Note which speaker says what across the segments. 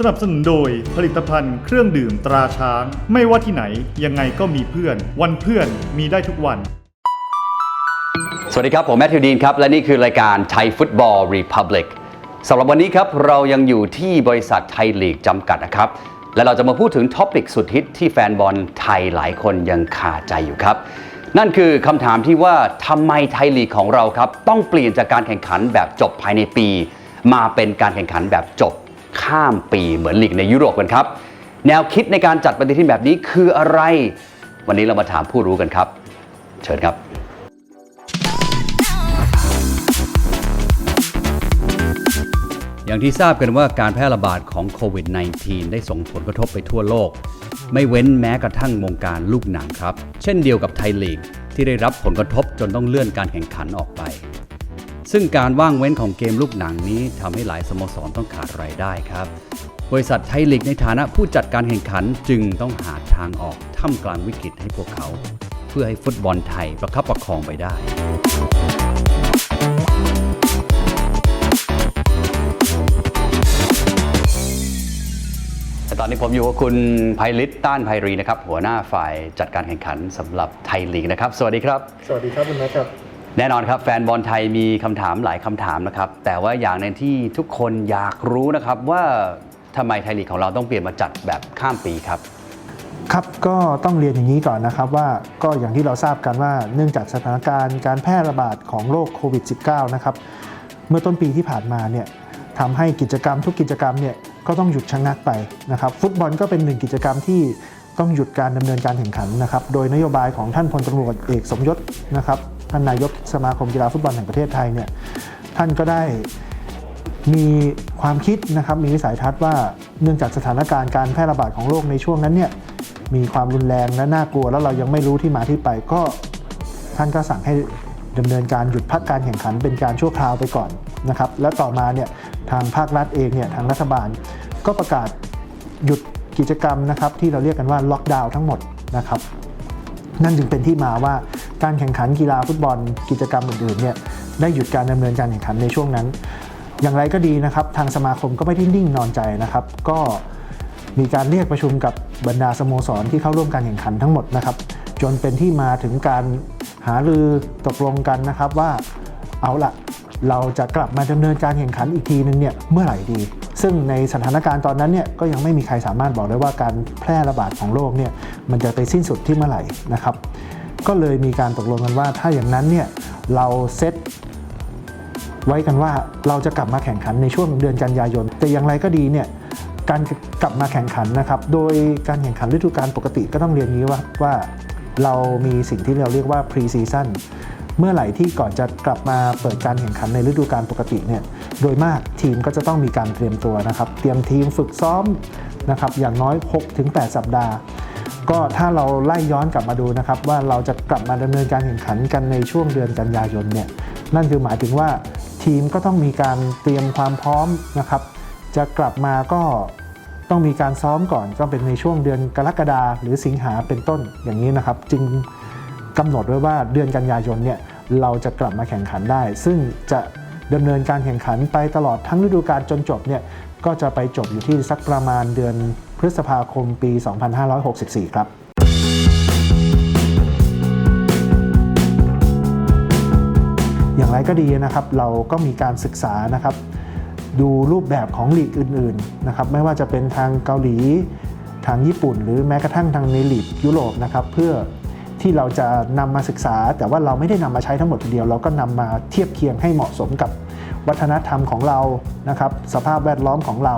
Speaker 1: สนับสนุนโดยผลิตภัณฑ์เครื่องดื่มตราช้าง ไม่ว่าที่ไหน ยังไงก็มีเพื่อน วันเพื่อนมีได้ทุกวัน
Speaker 2: สวัสดีครับ ผมแมทธิวดีนครับ และนี่คือรายการไทยฟุตบอลรีพับลิกสำหรับวันนี้ครับ เรายังอยู่ที่บริษัทไทยลีกจำกัดนะครับ และเราจะมาพูดถึงท็อปิกสุดฮิตที่แฟนบอลไทยหลายคนยังคาใจอยู่ครับ นั่นคือคำถามที่ว่าทำไมไทยลีกของเราครับต้องเปลี่ยนจากการแข่งขันแบบจบภายในปี มาเป็นการแข่งขันแบบจบ ข้ามปีเหมือนหลีกในยุโรปกันครับ แนวคิดในการจัดปฏิทินแบบนี้คืออะไร วันนี้เรามาถามผู้รู้กันครับ เชิญครับอย่างที่ทราบกันว่าการแพร่ระบาดของโควิด -19 ได้ส่งผลกระทบไปทั่วโลก ไม่เว้นแม้กระทั่งวงการลูกหนังครับ เช่นเดียวกับไทยลีก ที่ได้รับผลกระทบจนต้องเลื่อนการแข่งขันออกไป ซึ่งการว่างเว้นของเกมลูกหนังนี้ทำให้หลายสโมสรต้องขาดรายได้ครับ บริษัทไทยลีกในฐานะผู้จัดการแข่งขันจึงต้องหาทางออกท่ามกลางวิกฤตให้พวกเขา เพื่อให้ฟุตบอลไทยประคับประคองไปได้ตอนนี้ผมอยู่กับคุณไพลิตต้านไพรีนะครับ หัวหน้าฝ่ายจัดการแข่งขันสำหรับไทยลีกนะครับ สวัสดีครับ
Speaker 1: สวัสดีครับคุณแม่ครับ
Speaker 2: แน่นอนครับแฟนบอลไทยมีคำถามหลายคำถามนะครับ แต่ว่าอย่างในที่ทุกคนอยากรู้นะครับว่าทำไมไทยลีกของเราต้องเปลี่ยนมาจัดแบบข้ามปีครับ
Speaker 3: ครับก็ต้องเรียนอย่างนี้ก่อนนะครับว่าก็อย่างที่เราทราบกันว่าเนื่องจากสถานการณ์การแพร่ระบาดของโรคโควิด -19 นะครับเมื่อต้นปีที่ผ่านมาเนี่ยทำให้กิจกรรมทุกกิจกรรมเนี่ยก็ต้องหยุดชะงักไปนะครับ ฟุตบอลก็เป็นหนึ่งกิจกรรมที่ต้องหยุดการดำเนินการแข่งขันนะครับ โดยนโยบายของท่านพลตำรวจเอกสมยศนะครับ ท่านนายกสมาคมกีฬาฟุตบอลแห่งประเทศไทยเนี่ยท่านก็ได้มีความคิดนะครับมีวิสัยทัศน์ว่าเนื่องจากสถานการณ์การแพร่ระบาดของโรคในช่วงนั้นเนี่ยมีความรุนแรงและน่ากลัว แล้วเรายังไม่รู้ที่มาที่ไปก็ท่านก็สั่งให้ดำเนินการหยุดพักการแข่งขันเป็นการชั่วคราวไปก่อนนะครับแล้วต่อมาเนี่ยทางภาครัฐเองเนี่ยทางรัฐบาลก็ประกาศหยุดกิจกรรมนะครับที่เราเรียกกันว่าล็อกดาวน์ทั้งหมดนะครับ นั่นจึงเป็นที่มาว่าการแข่งขันกีฬาฟุตบอลกิจกรรมอื่นๆเนี่ยได้หยุดการดำเนินการแข่งขันในช่วงนั้น อย่างไรก็ดีนะครับทางสมาคมก็ไม่ได้นิ่งนอนใจนะครับ ก็มีการเรียกประชุมกับบรรดาสโมสรที่เข้าร่วมการแข่งขันทั้งหมดนะครับจนเป็นที่มาถึงการหารือตกลงกันนะครับว่าเอาละ เราจะกลับมาดำเนินการแข่งขันอีกทีนึงเนี่ยเมื่อไหร่ดี ซึ่งในสถานการณ์ตอนนั้นเนี่ยก็ยังไม่มีใครสามารถบอกได้ว่าการแพร่ระบาดของโรคเนี่ยมันจะไปสิ้นสุดที่เมื่อไหร่นะครับ ก็เลยมีการตกลงกันว่าถ้าอย่างนั้นเนี่ยเราเซตไว้กันว่าเราจะกลับมาแข่งขันในช่วงเดือนกันยายน แต่อย่างไรก็ดีเนี่ยการกลับมาแข่งขันนะครับ โดยการแข่งขันฤดูกาลปกติก็ต้องเรียนงนี้ว่าว่าเรามีสิ่งที่เราเรียกว่า pre season เมื่อไหร่ที่ก่อนจะกลับมาเปิดการแข่งขันในฤดูกาลปกติเนี่ยโดยมากทีมก็จะต้องมีการเตรียมตัวนะครับ เตรียมทีมฝึกซ้อมนะครับอย่างน้อย 6-8 สัปดาห์ ก็ถ้าเราไล่ย้อนกลับมาดูนะครับ ว่าเราจะกลับมาดำเนินการแข่งขันกันในช่วงเดือนกันยายนเนี่ยนั่นคือหมายถึงว่าทีมก็ต้องมีการเตรียมความพร้อมนะครับ จะกลับมาก็ต้องมีการซ้อมก่อนก็เป็นในช่วงเดือนกรกฎาหรือสิงหาเป็นต้นอย่างนี้นะครับ จึง กำหนดไว้ว่าเดือนกันยายนเนี่ยเราจะกลับมาแข่งขันได้ ซึ่งจะดำเนินการแข่งขันไปตลอดทั้งฤดูกาลจนจบเนี่ยก็จะไปจบอยู่ที่สักประมาณเดือนพฤษภาคมปี 2564 ครับอย่างไรก็ดีนะครับเราก็มีการศึกษานะครับดูรูปแบบของลีกอื่นๆนะครับไม่ว่าจะเป็นทางเกาหลี ทางญี่ปุ่น หรือแม้กระทั่งทางในลีกยุโรปนะครับเพื่อ ที่เราจะนำมาศึกษา แต่ว่าเราไม่ได้นำมาใช้ทั้งหมดทีเดียว เราก็นำมาเทียบเคียงให้เหมาะสมกับวัฒนธรรมของเรานะครับ สภาพแวดล้อมของเรา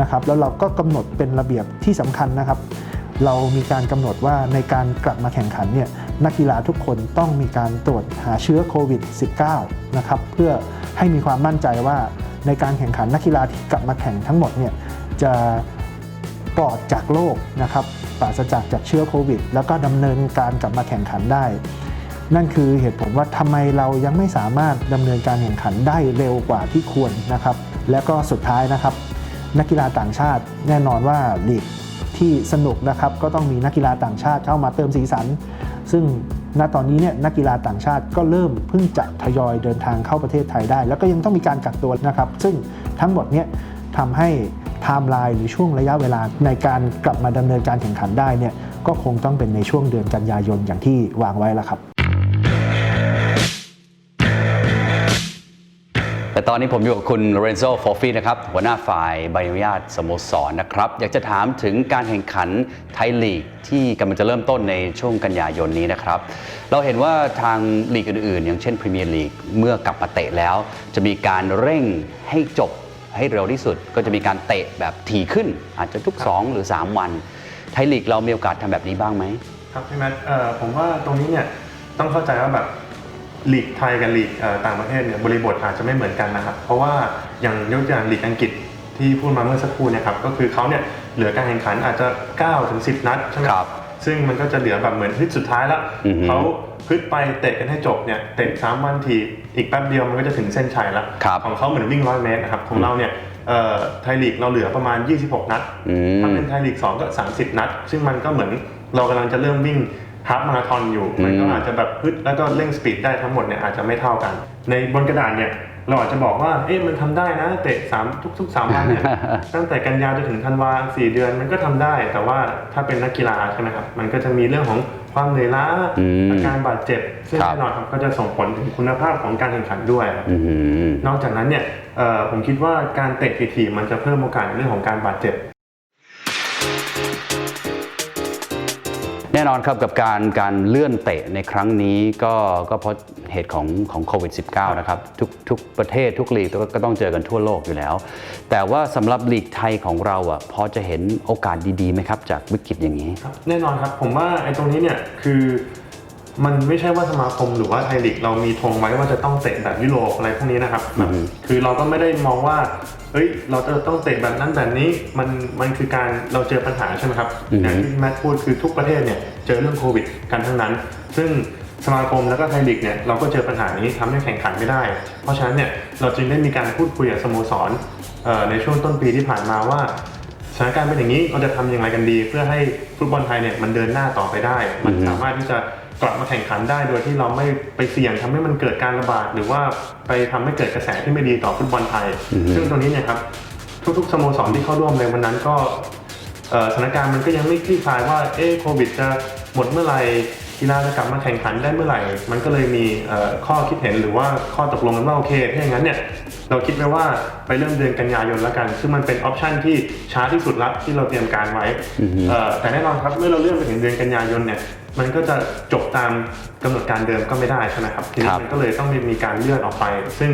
Speaker 3: นะครับ แล้วเราก็กำหนดเป็นระเบียบที่สำคัญนะครับ เรามีการกำหนดว่าในการกลับมาแข่งขันเนี่ยนักกีฬาทุกคนต้องมีการตรวจหาเชื้อโควิด -19 นะครับเพื่อให้มีความมั่นใจว่าในการแข่งขันนักกีฬาที่กลับมาแข่งทั้งหมดเนี่ยจะ ปลอดจากโรคนะครับปราศจากจากเชื้อโควิด แล้วก็ดำเนินการกลับมาแข่งขันได้ นั่นคือเหตุผลว่าทำไมเรายังไม่สามารถดำเนินการแข่งขันได้เร็วกว่าที่ควรนะครับ แล้วก็สุดท้ายนะครับ นักกีฬาต่างชาติแน่นอนว่าลีกที่สนุกนะครับก็ต้องมีนักกีฬาต่างชาติเข้ามาเติมสีสัน ซึ่งณตอนนี้เนี่ยนักกีฬาต่างชาติก็เริ่มเพิ่งจะทยอยเดินทางเข้าประเทศไทยได้ แล้วก็ยังต้องมีการกักตัวนะครับ ซึ่งทั้งหมดเนี่ยทำให้ ไทม์ไลน์หรือช่วงระยะเวลาในการกลับมาดำเนินการแข่งขันได้เนี่ยก็คงต้องเป็นในช่วงเดือนกันยายนอย่างที่วางไว้แล้วครับ
Speaker 2: แต่ตอนนี้ผมอยู่กับคุณโลเรนโซฟอฟฟี่นะครับ หัวหน้าฝ่ายใบอนุญาตสโมสรนะครับ อยากจะถามถึงการแข่งขันไทยลีกที่กำลังจะเริ่มต้นในช่วงกันยายนนี้นะครับ เราเห็นว่าทางลีกอื่นๆ อย่างเช่นพรีเมียร์ลีกเมื่อกลับมาเตะแล้ว จะมีการเร่งให้จบ ให้เร็วที่สุด ก็จะมีการเตะแบบถี่ขึ้น อาจจะทุก 2 หรือ 3 วัน ไทยลีกเรามีโอกาสทำแบบนี้บ้างไหม
Speaker 4: ครับพี่แมทเอ่อผมว่าตรงนี้เนี่ยต้องเข้าใจว่าแบบลีกไทยกับลีกเอ่อต่างประเทศเนี่ยบริบทอาจจะไม่เหมือนกันนะครับ เพราะว่าอย่างยกตัวอย่างลีกอังกฤษที่พูดมาเมื่อสักครู่เนี่ยครับก็คือเขาเนี่ยเหลือการแข่งขันอาจจะ9ถึง10 นัดใช่ไหม
Speaker 2: ครับ
Speaker 4: ซึ่งมันก็จะเหลือแบบเหมือนฮึดสุดท้ายแล้ว
Speaker 2: อือฮึ
Speaker 4: เขาฮึดไปเตะกันให้จบเนี่ยเตะสามวันทีอีกแป๊บเดียวมันก็จะถึงเส้นชัยแล้ว
Speaker 2: ครับ
Speaker 4: ของเขาเหมือนวิ่งร้อยเมตรนะครับของเราเนี่ยเอ่อไทยลีกเราเหลือประมาณ 26 นัด
Speaker 2: อืม
Speaker 4: ถ้าเป็นไทยลีก 2 ก็ 30 นัด ซึ่งมันก็เหมือนเรากำลังจะเริ่มวิ่งฮาล์ฟมาราธอนอยู่ มันก็อาจจะแบบพึดแล้วก็เร่งสปีดได้ทั้งหมดเนี่ยอาจจะไม่เท่ากัน ในบนกระดาษเนี่ย เราอาจจะบอกว่า เอ๊ะมันทำได้นะ เตะสามทุกๆ3วันเนี่ยตั้งแต่กันยาจนถึงธันวาสี่เดือนมันก็ทำได้ แต่ว่าถ้าเป็นนักกีฬาใช่ไหมครับ มันก็จะมีเรื่องของความเหนื่อยล้า
Speaker 2: อืม
Speaker 4: อาการบาดเจ็บ ซึ่ง
Speaker 2: ครับ
Speaker 4: แน่นอนครับก็จะส่งผลถึงคุณภาพของการแข่งขันด้วยครับ
Speaker 2: อื้อหือ
Speaker 4: นอกจากนั้นเนี่ยเอ่อผมคิดว่าการเตะถี่ๆมันจะเพิ่มโอกาสในเรื่องของการบาดเจ็บ
Speaker 2: แน่นอนครับกับการการเลื่อนเตะในครั้งนี้ก็ก็เพราะเหตุของของโควิด -19 นะครับทุกทุกประเทศทุกลีกก็ก็ต้องเจอกันทั่วโลกอยู่แล้ว แต่ว่าสำหรับลีกไทยของเราอะพอจะเห็นโอกาสดีๆไหมครับ จากวิกฤตอย่างนี้
Speaker 4: ครับแน่นอนครับผมว่าไอ้ตรงนี้เนี่ยคือมันไม่ใช่ว่าสมาคมหรือว่าไทยลีกเรามีธงไว้ว่าจะต้องเตะแบบยุโรปอะไรพวกนี้นะครับแบบคือเราก็ไม่ได้มองว่า เฮ้ยเราจะต้องเตะแบบนั้นแบบนี้มันมันคือการเราเจอปัญหาใช่ไหมครับ
Speaker 2: อือฮึ
Speaker 4: อย่างที่แมทพูดคือทุกประเทศเนี่ยเจอเรื่องโควิดกันทั้งนั้น ซึ่งสมาคมแล้วก็ไทยลีกเนี่ยเราก็เจอปัญหานี้ทำให้แข่งขันไม่ได้ เพราะฉะนั้นเนี่ยเราจึงได้มีการพูดคุยกับสโมสรเอ่อในช่วงต้นปีที่ผ่านมาว่าสถานการณ์เป็นอย่างนี้เราจะทำอย่างไรกันดี เพื่อให้ฟุตบอลไทยเนี่ยมันเดินหน้าต่อไปได้ มัน
Speaker 2: อือฮึ
Speaker 4: สามารถที่จะ กลับมาแข่งขันได้ โดยที่เราไม่ไปเสี่ยงทำให้มันเกิดการระบาด หรือว่าไปทำให้เกิดกระแสที่ไม่ดีต่อฟุตบอลไทย ซึ่งตรงนี้เนี่ยครับทุกๆสโมสรที่เข้าร่วมในวันนั้นก็เอ่อสถานการณ์มันก็ยังไม่คลี่คลายว่าเอ๊ะโควิดจะหมดเมื่อไหร่กีฬาจะกลับมาแข่งขันได้เมื่อไหร่ มันก็เลยมีเอ่อข้อคิดเห็นหรือว่าข้อตกลงกันว่าโอเคถ้าอย่างนั้นเนี่ยเราคิดไว้ว่าไปเริ่มเดือนกันยายนแล้วกัน ซึ่งมันเป็นออปชันที่ช้าที่สุดละที่เราเตรียมการไว้เอ่อแต่แน่นอนครับเมื่อเราเลื่อนไปถึงเดือนกันยายนเนี่ย มันก็จะจบตามกำหนดการเดิมก็ไม่ได้ใช่ไหมครับที
Speaker 2: ค
Speaker 4: นี้
Speaker 2: รับ
Speaker 4: มันก็เลยต้องมีการเลื่อนออกไป ซึ่ง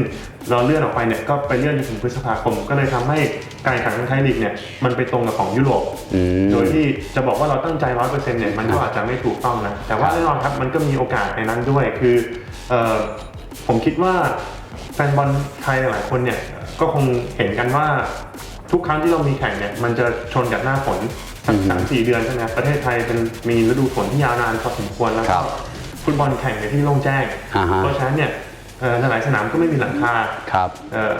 Speaker 4: เราเลื่อนออกไปเนี่ยก็ไปเลื่อนไปถึงพฤษภาคม ก็เลยทำให้การแข่งขันของไทยลีกเนี่ยมันไปตรงกับของยุโรป
Speaker 2: อืม
Speaker 4: โดยที่จะบอกว่าเราตั้งใจร้อยเปอร์เซ็นต์เนี่ยมันก็อาจจะไม่ถูกต้องนะแต่ว่าแน่นอนครับมันก็มีโอกาสในนั้นด้วยคือเอ่อผมคิดว่าแฟนบอลไทยหลายคนเนี่ยก็คงเห็นกันว่าทุกครั้งที่เรามีแข่งเนี่ยมันจะชนกับหน้าฝน สักสามสี่เดือนใช่ไหมครับประเทศไทยเป็นมีฤดูฝนที่ยาวนานพอสมควรแล้ว
Speaker 2: ครั
Speaker 4: ก็
Speaker 2: บ
Speaker 4: ฟุตบอลแข่งในที่โล่งแจ้ง
Speaker 2: อ่าฮะ
Speaker 4: เพราะฉะนั้นเนี่ยเอ่อในหลายสนามก็ไม่มีหลังคา
Speaker 2: ครับ
Speaker 4: เอ่อ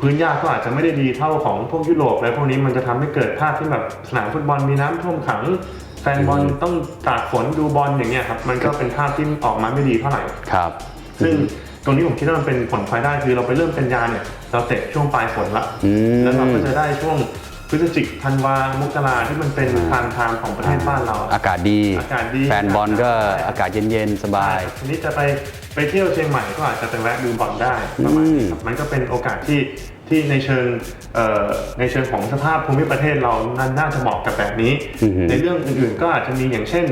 Speaker 4: พื้นหญ้าก็อาจจะไม่ได้ดีเท่าของพวกยุโรปอะไรพวกนี้มันจะทำให้เกิดภาพที่แบบสนามฟุตบอลมีน้ำท่วมขัง แฟนบอลต้องตากฝนดูบอลอย่างเงี้ยครับมันก็เป็นภาพที่ออกมาไม่ดีเท่าไหร่
Speaker 2: ครับ
Speaker 4: ซึ่งตรงนี้ผมคิดว่ามันเป็นผลพลอยได้คือเราไปเริ่มกันยาเนี่ยเราเตะช่วงปลายฝนละ
Speaker 2: อืม
Speaker 4: แล้วเราก็จะได้ช่วง พฤศจิกธันวามกราที่มันเป็นทางทางของประเทศบ้านเรา
Speaker 2: อากาศดี
Speaker 4: อากาศดี
Speaker 2: แฟนบอลก็อากาศเย็นๆ สบาย
Speaker 4: ทีนี้จะไปไปเที่ยวเชียงใหม่ก็อาจจะไปแวะดูบอลได้ประมาณนี้ครับมันก็เป็นโอกาสที่ ที่ในเชิงเอ่อในเชิงของสภาพภูมิประเทศเรานั้นน่าจะเหมาะกับแบบนี้
Speaker 2: อือฮึ
Speaker 4: ในเรื่องอื่นๆก็อาจจะมีอย่างเช่น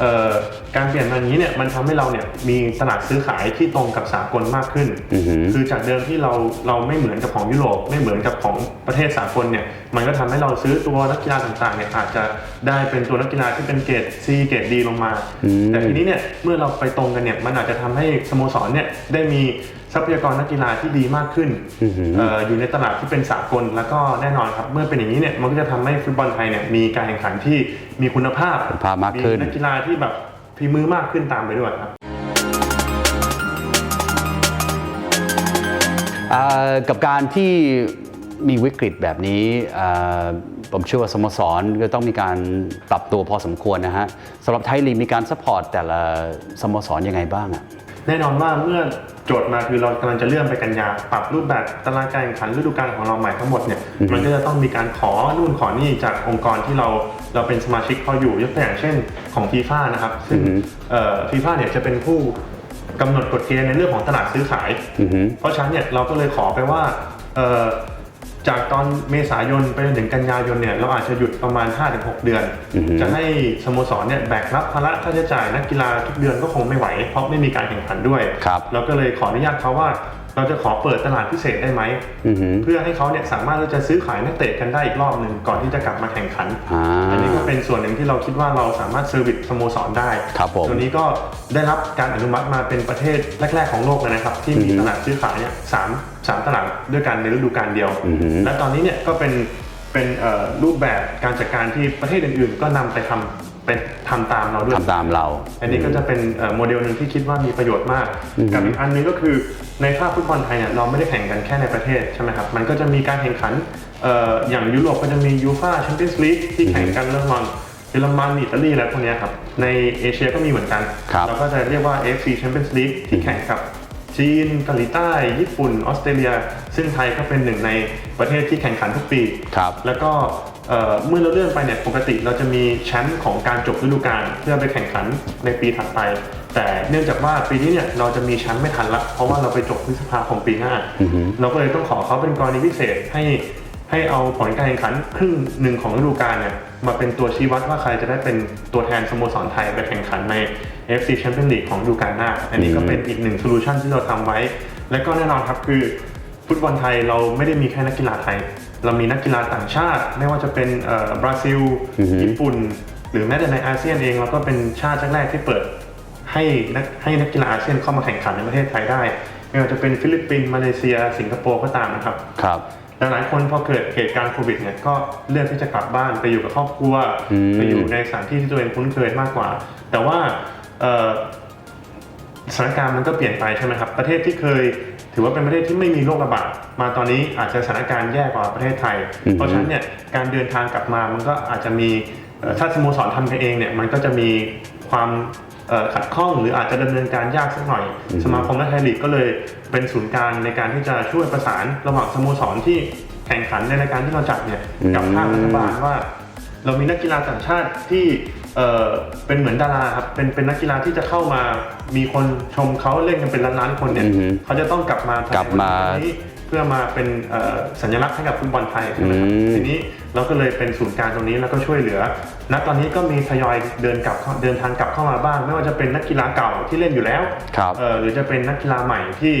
Speaker 4: เอ่อการเปลี่ยนมาอย่างนี้เนี่ยมันทำให้เราเนี่ยมีตลาดซื้อขายที่ตรงกับสากลมากขึ้น
Speaker 2: อือหือ
Speaker 4: คือจากเดิมที่เราเราไม่เหมือนกับของยุโรปไม่เหมือนกับของประเทศสากลเนี่ยมันก็ทำให้เราซื้อตัวนักกีฬาต่างๆเนี่ยอาจจะได้เป็นตัวนักกีฬาที่เป็นเกรด C เกรด D ลงมา
Speaker 2: อืม
Speaker 4: แต่ทีนี้เนี่ยเมื่อเราไปตรงกันเนี่ยมันอาจจะทำให้สโมสรเนี่ยได้มี ทรัพยากรนักกีฬาที่ดีมากขึ้น
Speaker 2: อือหือ
Speaker 4: เอ่ออยู่ในตลาดที่เป็นสากลแล้วก็แน่นอนครับ เมื่อเป็นอย่างนี้เนี่ยมันก็จะทำให้ฟุตบอลไทยเนี่ยมีการแข่งขันที่มีคุณภาพ
Speaker 2: คุณภาพมากขึ้น
Speaker 4: นักกีฬาที่แบบฝีมือมากขึ้นตามไปด้วยครับ
Speaker 2: อ่ากับการที่มีวิกฤตแบบนี้อ่าผมเชื่อว่าสโมสรก็ต้องมีการปรับตัวพอสมควรนะฮะสำหรับไทยลีกมีการซัพพอร์ตแต่ละสโมสรยังไงบ้างอะ
Speaker 4: แน่นอนว่าเมื่อโจทย์มาคือเรากำลังจะเลื่อนไปกันยา ปรับรูปแบบตารางการแข่งขันฤดูกาลของเราใหม่ทั้งหมดเนี่ย
Speaker 2: อืม
Speaker 4: มันก็จะต้องมีการขอนู่นขอนี่จากองค์กรที่เราเราเป็นสมาชิกเขาอยู่ยกตัวอย่างเช่นของฟีฟ่านะครับ ซึ่งฟีฟ่าเนี่ยจะเป็นผู้กำหนดกฎเกณฑ์ในเรื่องของตลาดซื้อขาย
Speaker 2: อือฮึ
Speaker 4: เพราะฉะนั้นเนี่ยเราก็เลยขอไปว่าเอ่อ จากตอนเมษายนไปจนถึงกันยายนเนี่ยเราอาจจะหยุดประมาณ 5-6 เดือน
Speaker 2: อือฮึ
Speaker 4: จะให้สโมสรเนี่ยแบกรับภาระค่าใช้จ่ายนักกีฬาทุกเดือนก็คงไม่ไหว เพราะไม่มีการแข่งขันด้วย
Speaker 2: ครับ
Speaker 4: เราก็เลยขออนุญาตเขาว่า เราจะขอเปิดตลาดพิเศษได้ไหม
Speaker 2: อือฮึ
Speaker 4: เพื่อให้เขาเนี่ยสามารถที่จะซื้อขายนักเตะกันได้อีกรอบหนึ่งก่อนที่จะกลับมาแข่งขัน
Speaker 2: อ่า
Speaker 4: อันนี้ก็เป็นส่วนหนึ่งที่เราคิดว่าเราสามารถเซอร์วิสสโมสรได้
Speaker 2: ครับผม
Speaker 4: ตัวนี้ก็ได้รับการอนุมัติมาเป็นประเทศแรก ๆของโลกเลยนะครับ ที่มี
Speaker 2: อือฮึ
Speaker 4: ตลาดซื้อขายเนี่ยสามสามตลาดด้วยกันในฤดูกาลเดียว
Speaker 2: อือฮึ
Speaker 4: และตอนนี้เนี่ยก็เป็นเป็นเอ่อรูปแบบการจัดการที่ประเทศอื่นๆ ก็นำไปทำ เป็นทำตามเราด้วย
Speaker 2: ทำตามเรา
Speaker 4: อันนี้ก็จะเป็นเอ่อโมเดลหนึ่งที่คิดว่ามีประโยชน์มาก
Speaker 2: อือฮึ
Speaker 4: กับอีกอันหนึงก็คือในภาคฟุตบอลไทยเนี่ยเราไม่ได้แข่งกันแค่ในประเทศใช่ไหมครับ มันก็จะมีการแข่งขันเอ่ออย่างยุโรปก็จะมียูฟาแชมเปี้ยนส์ลีกที่แข่งกันระหว่างเยอรมันอิตาลีอะไรพวกเนี้ยครับ ในเอเชียก็มีเหมือนกัน
Speaker 2: ครับ
Speaker 4: เราก็จะเรียกว่า AFC Champions League ที่แข่งกับจีนเกาหลีใต้ ญี่ปุ่น ออสเตรเลีย ซึ่งไทยก็เป็นหนึ่งในประเทศที่แข่งขันทุกปี
Speaker 2: ครับ
Speaker 4: แล้วก็ เอ่อเมื่อเราเลื่อนไปเนี่ยปกติเราจะมีแชมป์ของการจบฤดูกาลเพื่อไปแข่งขันในปีถัดไป แต่เนื่องจากว่าปีนี้เนี่ยเราจะมีแชมป์ไม่ทันละเพราะว่าเราไปจบพฤษภาคมปีหน้า
Speaker 2: อือฮึ
Speaker 4: เราก็เลยต้องขอเขาเป็นกรณีพิเศษให้ให้เอาผลการแข่งขันครึ่งหนึ่งของฤดูกาลเนี่ยมาเป็นตัวชี้วัดว่าใครจะได้เป็นตัวแทนสโมสรไทยไปแข่งขันใน FC Champions League ของฤดูกาลหน้า อันนี้ก็เป็นอีกหนึ่งโซลูชันที่เราทำไว้ และก็แน่นอนครับคือฟุตบอลไทยเราไม่ได้มีแค่นักกีฬาไทย เรามีนักกีฬาต่างชาติ ไม่ว่าจะเป็นเอ่อบราซิล
Speaker 2: อือฮึ
Speaker 4: ญี่ปุ่น หรือแม้แต่ในอาเซียนเองเราก็เป็นชาติแรกๆที่เปิดให้นักให้นักกีฬาอาเซียนเข้ามาแข่งขันในประเทศไทยได้ไม่ว่าจะเป็นฟิลิปปินส์มาเลเซีย สิงคโปร์ก็ตามนะครับ
Speaker 2: ครับ
Speaker 4: หลายๆคนพอเกิดเหตุการณ์โควิดเนี่ยก็เลือกที่จะกลับบ้านไปอยู่กับครอบครัว
Speaker 2: อืม
Speaker 4: ไปอยู่ในสถานที่ที่ตัวเองคุ้นเคยมากกว่า แต่ว่าเอ่อสถานการณ์มันก็เปลี่ยนไปใช่ไหมครับ ประเทศที่เคย ถือว่าเป็นประเทศที่ไม่มีโรคระบาดมาตอนนี้อาจจะสถานการณ์แย่กว่าประเทศไทย
Speaker 2: อืม
Speaker 4: เพราะฉะนั้นเนี่ยการเดินทางกลับมามันก็อาจจะมีเอ่อถ้าสโมสรทำกันเองเนี่ยมันก็จะมีความเอ่อขัดข้องหรืออาจจะดำเนินการยากสักหน่อย สมาคมและไทยลีกก็เลยเป็นศูนย์กลางในการที่จะช่วยประสานระหว่างสโมสรที่แข่งขันในรายการที่เราจัดเนี่ยกับภาครัฐบาลว่า เรามีนักกีฬาต่างชาติที่ เอ่อเป็นเหมือนดาราครับเป็นเป็นนักกีฬาที่จะเข้ามามีคนชมเขาเล่นกันเป็นล้านๆคนเนี่ย
Speaker 2: อือฮึ
Speaker 4: เขาจะต้องกลับมาก
Speaker 2: ลับมา
Speaker 4: ภยในวันนี้เพื่อมาเป็นเอ่อสัญลักษณ์ให้กับฟุตบอลไทยใช่ไหมครับ
Speaker 2: อืม
Speaker 4: ทีนี้เราก็เลยเป็นศูนย์กลางตรงนี้แล้วก็ช่วยเหลือณตอนนี้ก็มีทยอยเดินกลับเข้าเดินทางกลับเข้ามาบ้าง ไม่ว่าจะเป็นนักกีฬาเก่าที่เล่นอยู่แล้ว
Speaker 2: ครับ
Speaker 4: เอ่อหรือจะเป็นนักกีฬาใหม่ที่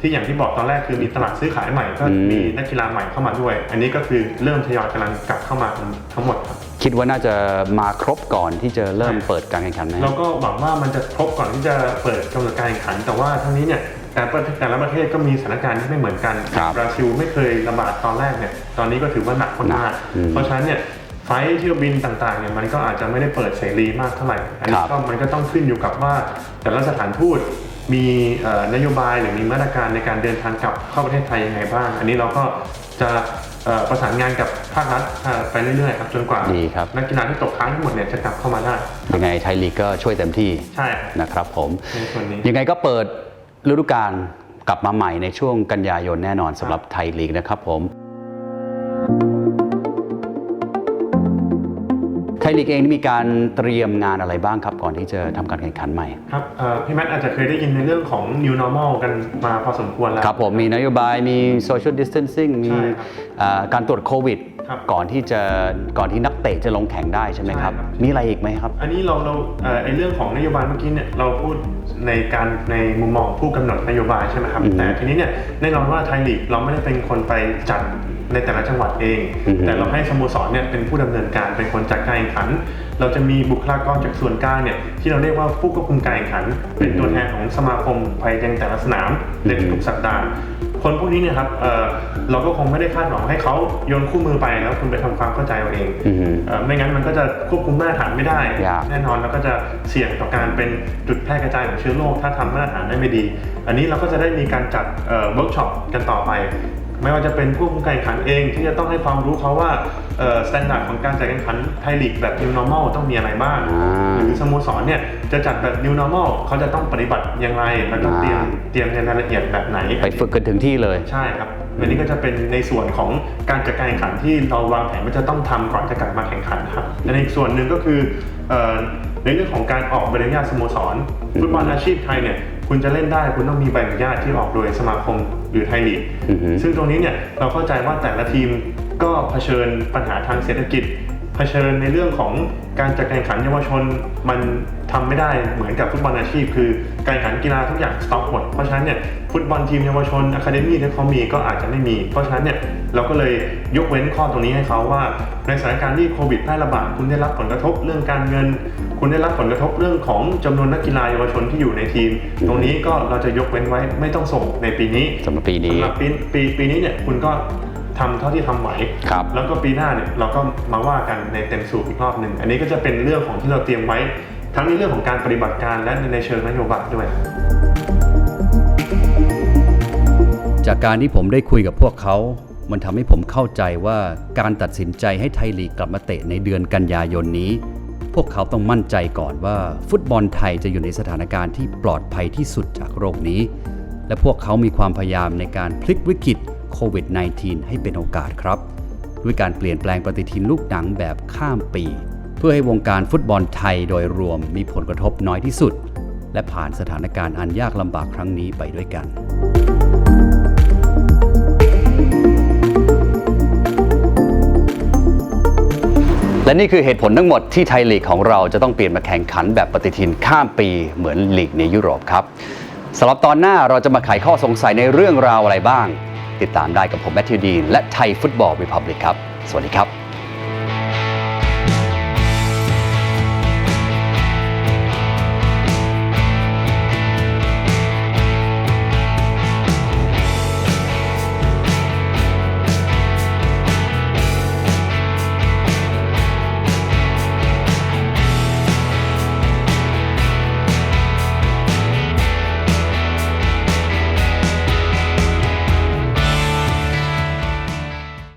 Speaker 4: ที่อย่างที่บอกตอนแรกคือมีตลาดซื้อขายใหม่ก็
Speaker 2: อืม
Speaker 4: มีนักกีฬาใหม่เข้ามาด้วย อันนี้ก็คือเริ่มทยอยกำลังกลับเข้ามาทั้งหมดครับ
Speaker 2: คิดว่าน่าจะมาครบก่อนที่จะเริ่มเปิดการแข่งขันไหม
Speaker 4: เราก็หวังว่ามันจะครบก่อนที่จะเปิดกำหนดการแข่งขัน แต่ว่าทั้งนี้เนี่ยแต่ละประเทศแต่ละประเทศก็มีสถานการณ์ที่ไม่เหมือนกัน
Speaker 2: ครับ
Speaker 4: บราซิลไม่เคยระบาดตอนแรกเนี่ยตอนนี้ก็ถือว่าหนัก
Speaker 2: หนั
Speaker 4: มาก
Speaker 2: กอืม
Speaker 4: ๆเพราะฉะนั้นเนี่ยไฟล์เที่ยวบินต่างๆเนี่ยมันก็อาจจะไม่ได้เปิดเสรีมากเท่าไหร่อัน
Speaker 2: ค
Speaker 4: นี้
Speaker 2: รับ
Speaker 4: ก็มันก็ต้องขึ้นอยู่กับว่า แต่ละสถานทูตมีเอ่อนโยบายหรือมีมาตรการในการเดินทางกลับเข้าประเทศไทยยังไงบ้าง อันนี้เราก็จะเอ่อ ประสานงานกับภาครัฐเอ่อไปเรื่อยๆครับจนกว่า
Speaker 2: ดีครับ
Speaker 4: นักกีฬาที่ตกค้างทั้งหมดเนี่ยจะกลับเข้ามาได้
Speaker 2: ยังไงไทยลีกก็ช่วยเต็มที่
Speaker 4: ใช่ครับ
Speaker 2: นะครับผม
Speaker 4: ในส่วนนี้
Speaker 2: ยังไงก็เปิดฤดูกาลกลับมาใหม่ในช่วงกันยายนแน่นอนสำหรับไทยลีกนะครับผม ทยลีกเองนี่มีการเตรียมงานอะไรบ้างครับ ก่อนที่จะทำการแข่งขันใหม่
Speaker 4: ครับเอ่อพี่แมทอาจจะเคยได้ยินในเรื่องของ new normal กันมาพอสมควรแล้ว
Speaker 2: ครับผมมีนโยบายมี social distancing มี
Speaker 4: ใช่ครับ
Speaker 2: อ่าการตรวจโควิด
Speaker 4: ครับ
Speaker 2: ก่อนที่จะก่อนที่นักเตะจะลงแข่งได้ใช่ไหมครับ
Speaker 4: ใช่ครับ
Speaker 2: มีอะไรอีกไหมครับ
Speaker 4: อันนี้เราเราเอ่อไอเรื่องของนโยบายเมื่อกี้เนี่ยเราพูดในการในมุมมองของผู้กำหนดนโยบายใช่ไหมครับ
Speaker 2: อือฮึ
Speaker 4: แต่ทีนี้เนี่ยแน่นอนว่าไทยลีกเราไม่ได้เป็นคนไปจัด ในแต่ละจังหวัดเอง
Speaker 2: อือฮึ
Speaker 4: แต่เราให้สโมสรเนี่ยเป็นผู้ดำเนินการเป็นคนจัดการแข่งขัน เราจะมีบุคลากรจากส่วนกลางเนี่ยที่เราเรียกว่าผู้ควบคุมการแข่งขัน เป็นตัวแทนของสมาคมไปยังแต่ละสนามในทุกๆสัปดาห์คนพวกนี้เนี่ยครับเอ่อเราก็คงไม่ได้คาดหวังให้เขาโยนคู่มือไปแล้วคุณไปทำความเข้าใจเอาเอง
Speaker 2: อือฮึ
Speaker 4: เอ่อไม่งั้นมันก็จะควบคุมมาตรฐานไม่ได้
Speaker 2: ยาก
Speaker 4: แน่นอนแล้วก็จะเสี่ยงต่อการเป็นจุดแพร่กระจายของเชื้อโรคถ้าทำมาตรฐานได้ไม่ดี อันนี้เราก็จะได้มีการจัดเอ่อเวิร์กช็อปกันต่อไป ไม่ว่าจะเป็นผู้คุมการแข่งขันเองที่จะต้องให้ความรู้เขาว่าสแตนดาร์ดของการจัดการแข่งขันไทยลีกแบบ new normal ต้องมีอะไรบ้าง
Speaker 2: อ่า
Speaker 4: หรือสโมสรเนี่ยจะจัดแบบ new normal เขาจะต้องปฏิบัติอย่างไรแล้วก็เตรียม
Speaker 2: อ่า
Speaker 4: เตรียมในรายละเอียดแบบไหน
Speaker 2: ไปฝึกกันถึงที่เลย
Speaker 4: ใช่ครับอันนี้ก็จะเป็นในส่วนของการจัดการแข่งขันที่เราวางแผนว่าจะต้องทำก่อนจะกลับมาแข่งขันครับและในอีกส่วนหนึ่งก็คือเอ่อ ในเรื่องของการออกใบอนุญาตสโมสรฟุตบอลอาชีพไทยเนี่ยคุณจะเล่นได้คุณต้องมีใบอนุญาตที่ออกโดยสมาคมหรือไทยลีก
Speaker 2: อือฮึ
Speaker 4: ซึ่งตรงนี้เนี่ยเราเข้าใจว่าแต่ละทีมก็เผชิญปัญหาทางเศรษฐกิจเผชิญในเรื่องของการจัดการแข่งขันเยาวชนมันทำไม่ได้เหมือนกับฟุตบอลอาชีพ คือการแข่งขันกีฬาทุกอย่างสต็อปหมดเพราะฉะนั้นเนี่ยฟุตบอลทีมเยาวชนอะคาเดมี่ที่เขามีก็อาจจะไม่มี เพราะฉะนั้นเนี่ยเราก็เลยยกเว้นข้อตรงนี้ให้เขาว่า ในสถานการณ์ที่โควิดแพร่ระบาดคุณได้รับผลกระทบเรื่องการเงิน คุณได้รับผลกระทบเรื่องของจำนวนนักกีฬาเยาวชนที่อยู่ในทีม ตรงนี้ก็เราจะยกเว้นไว้ไม่ต้องส่งในปีนี้
Speaker 2: สำหรับปีนี้
Speaker 4: สำหรับปีปีปีนี้เนี่ยคุณก็ทำเท่าที่ทำไหว
Speaker 2: ครับ
Speaker 4: แล้วก็ปีหน้าเนี่ยเราก็มาว่ากันในเต็มสูบอีกรอบหนึ่งอันนี้ก็จะเป็นเรื่องของที่เราเตรียมไว้ ทั้งในเรื่องของการปฏิบัติการและในเชิงนโยบายด้วย
Speaker 2: จากการที่ผมได้คุยกับพวกเขา มันทำให้ผมเข้าใจว่าการตัดสินใจให้ไทยลีกกลับมาเตะในเดือนกันยายนนี้ พวกเขาต้องมั่นใจก่อนว่าฟุตบอลไทยจะอยู่ในสถานการณ์ที่ปลอดภัยที่สุดจากโรคนี้ และพวกเขามีความพยายามในการพลิกวิกฤตโควิด -19 ให้เป็นโอกาสครับ ด้วยการเปลี่ยนแปลงปฏิทินลูกหนังแบบข้ามปี เพื่อให้วงการฟุตบอลไทยโดยรวมมีผลกระทบน้อยที่สุด และผ่านสถานการณ์อันยากลำบากครั้งนี้ไปด้วยกัน และนี่คือเหตุผลทั้งหมดที่ไทยลีกของเราจะต้องเปลี่ยนมาแข่งขันแบบปฏิทินข้ามปีเหมือนลีกในยุโรปครับสำหรับตอนหน้าเราจะมาไขข้อสงสัยในเรื่องราวอะไรบ้าง ติดตามได้กับผมแมทธิวดีนและไทยฟุตบอลวีพับลิกครับ สวัสดีครับ